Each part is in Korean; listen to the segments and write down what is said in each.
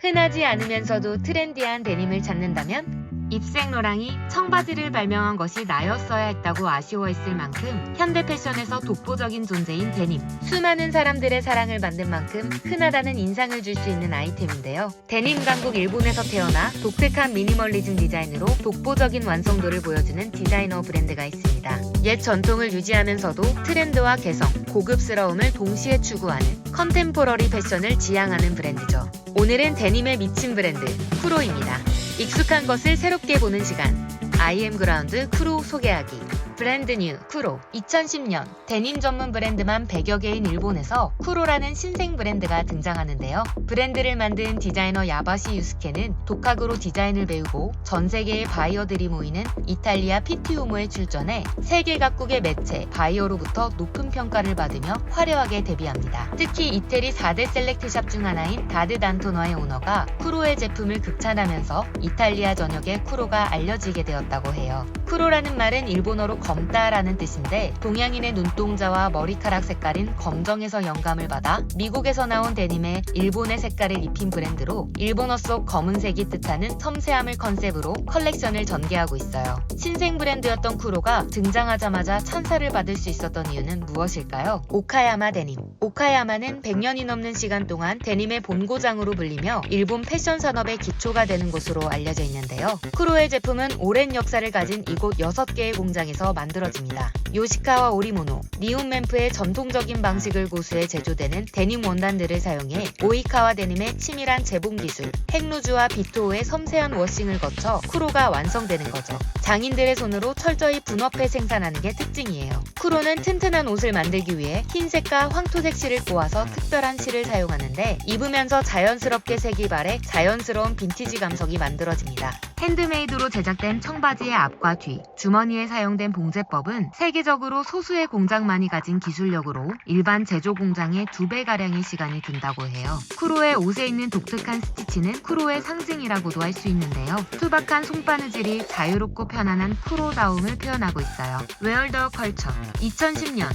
흔하지 않으면서도 트렌디한 데님을 찾는다면 입생로랑이 청바지를 발명한 것이 나였어야 했다고 아쉬워했을 만큼 현대 패션에서 독보적인 존재인 데님. 수많은 사람들의 사랑을 받는 만큼 흔하다는 인상을 줄 수 있는 아이템인데요. 데님 강국 일본에서 태어나 독특한 미니멀리즘 디자인으로 독보적인 완성도를 보여주는 디자이너 브랜드가 있습니다. 옛 전통을 유지하면서도 트렌드와 개성, 고급스러움을 동시에 추구하는 컨템포러리 패션을 지향하는 브랜드죠. 오늘은 데님에 미친 브랜드 쿠로입니다. 익숙한 것을 새롭게 보는 시간. IM 그라운드 쿠로 소개하기. 브랜드 뉴 쿠로 2010년 데님 전문 브랜드만 100여 개인 일본에서 쿠로라는 신생 브랜드가 등장하는데요. 브랜드를 만든 디자이너 야바시 유스케는 독학으로 디자인을 배우고 전 세계의 바이어들이 모이는 이탈리아 피티우모에 출전해 세계 각국의 매체 바이어로부터 높은 평가를 받으며 화려하게 데뷔합니다. 특히 이태리 4대 셀렉트샵 중 하나인 다드 단토너의 오너가 쿠로의 제품을 극찬하면서 이탈리아 전역에 쿠로가 알려지게 되었다고 해요. 쿠로라는 말은 일본어로 검다라는 뜻인데 동양인의 눈동자와 머리카락 색깔인 검정에서 영감을 받아 미국에서 나온 데님에 일본의 색깔을 입힌 브랜드로 일본어 속 검은색이 뜻하는 섬세함을 컨셉으로 컬렉션을 전개하고 있어요. 신생 브랜드였던 쿠로가 등장하자마자 찬사를 받을 수 있었던 이유는 무엇일까요? 오카야마 데님. 오카야마는 100년이 넘는 시간 동안 데님의 본고장으로 불리며 일본 패션 산업의 기초가 되는 곳으로 알려져 있는데요. 쿠로의 제품은 오랜 역사를 가진 이곳 6개의 공장에서 만들어집니다. 요시카와 오리모노, 니온맨프의 전통적인 방식을 고수해 제조되는 데님 원단들을 사용해 오이카와 데님의 치밀한 재봉 기술, 핵루즈와 비토의 섬세한 워싱을 거쳐 쿠로가 완성되는 거죠. 장인들의 손으로 철저히 분업해 생산하는 게 특징이에요. 쿠로는 튼튼한 옷을 만들기 위해 흰색과 황토색 실을 꼬아서 특별한 실을 사용하는데 입으면서 자연스럽게 색이 발해 자연스러운 빈티지 감성이 만들어집니다. 핸드메이드로 제작된 청바지의 앞과 뒤, 주머니에 사용된 봉제법은 세계적으로 소수의 공장만이 가진 기술력으로 일반 제조 공장의 두배 가량의 시간이 든다고 해요. 쿠로의 옷에 있는 독특한 스티치는 쿠로의 상징이라고도 할 수 있는데요. 투박한 송바느질이 자유롭고 편안한 쿠로다움을 표현하고 있어요. 웨얼더 컬처 2010년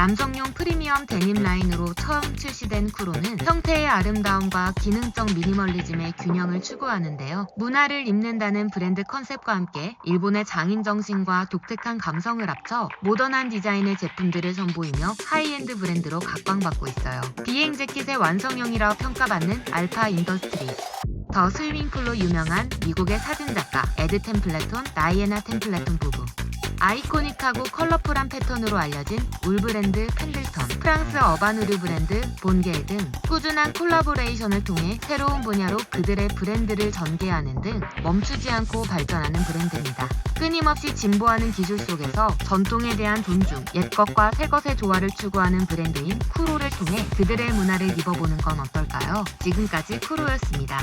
남성용 프리미엄 데님 라인으로 처음 출시된 쿠로는 형태의 아름다움과 기능적 미니멀리즘의 균형을 추구하는데요. 문화를 입는다는 브랜드 컨셉과 함께 일본의 장인 정신과 독특한 감성을 합쳐 모던한 디자인의 제품들을 선보이며 하이엔드 브랜드로 각광받고 있어요. 비행 재킷의 완성형이라 평가받는 알파 인더스트리. 더 스위밍풀로 유명한 미국의 사진작가 에드 템플레톤, 다이애나 템플레톤 부부. 아이코닉하고 컬러풀한 패턴으로 알려진 울 브랜드 펜들턴, 프랑스 어반 의류 브랜드 본게일 등 꾸준한 콜라보레이션을 통해 새로운 분야로 그들의 브랜드를 전개하는 등 멈추지 않고 발전하는 브랜드입니다. 끊임없이 진보하는 기술 속에서 전통에 대한 존중, 옛 것과 새 것의 조화를 추구하는 브랜드인 쿠로를 통해 그들의 문화를 입어보는 건 어떨까요? 지금까지 쿠로였습니다.